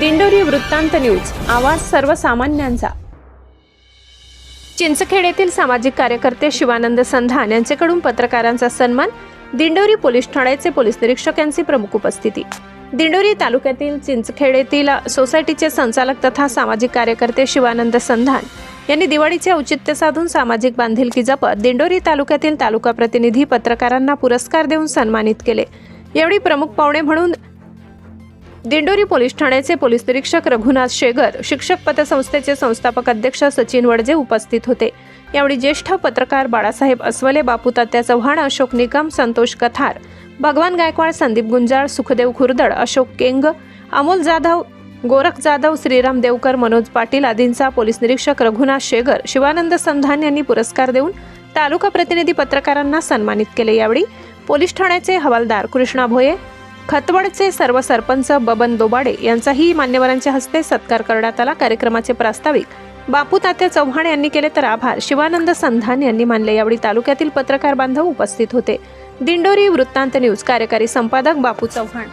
दिंडोरी वृत्तांत न्यूज. आवाज सर्वसामान्यांचा. चिंचखेड येथील सामाजिक कार्यकर्ते शिवानंद संधान यांच्याकडून पत्रकारांचा सन्मान दिंडोरी पोलीस ठाण्याचे पोलीस निरीक्षक यांची प्रमुख उपस्थिती. दिंडोरी तालुक्यातील चिंचखेड येथील सोसायटीचे संचालक तथा सामाजिक कार्यकर्ते शिवानंद संधान यांनी दिवाळीचे औचित्य साधून सामाजिक बांधिलकी जपत दिंडोरी तालुक्यातील तालुका प्रतिनिधी पत्रकारांना पुरस्कार देऊन सन्मानित केले. यावेळी प्रमुख पाहुणे म्हणून दिंडोरी पोलीस ठाण्याचे पोलीस निरीक्षक रघुनाथ शेगर शिक्षक पतसंस्थेचे संस्थापक अध्यक्ष सचिन वडजे उपस्थित होते. यावेळी ज्येष्ठ पत्रकार बाळासाहेब अस्वले बापू तात्या चव्हाण अशोक निकम संतोष कथार भगवान गायकवाड संदीप गुंजाळ सुखदेव खुर्दड अशोक केंग अमोल जाधव गोरख जाधव श्रीराम देवकर मनोज पाटील आदींचा पोलीस निरीक्षक रघुनाथ शेगर शिवानंद संधान यांनी पुरस्कार देऊन तालुका प्रतिनिधी पत्रकारांना सन्मानित केले. यावेळी पोलीस ठाण्याचे हवालदार कृष्णा भोये खतवडचे सर्व सरपंच बबन दोबाडे यांचाही मान्यवरांच्या हस्ते सत्कार करण्यात आला. कार्यक्रमाचे प्रास्ताविक बापू तात्या चव्हाण यांनी केले तर आभार. शिवानंद संधान यांनी मानले. यावेळी तालुक्यातील पत्रकार बांधव उपस्थित होते. दिंडोरी वृत्तांत न्यूज. कार्यकारी संपादक बापू चव्हाण.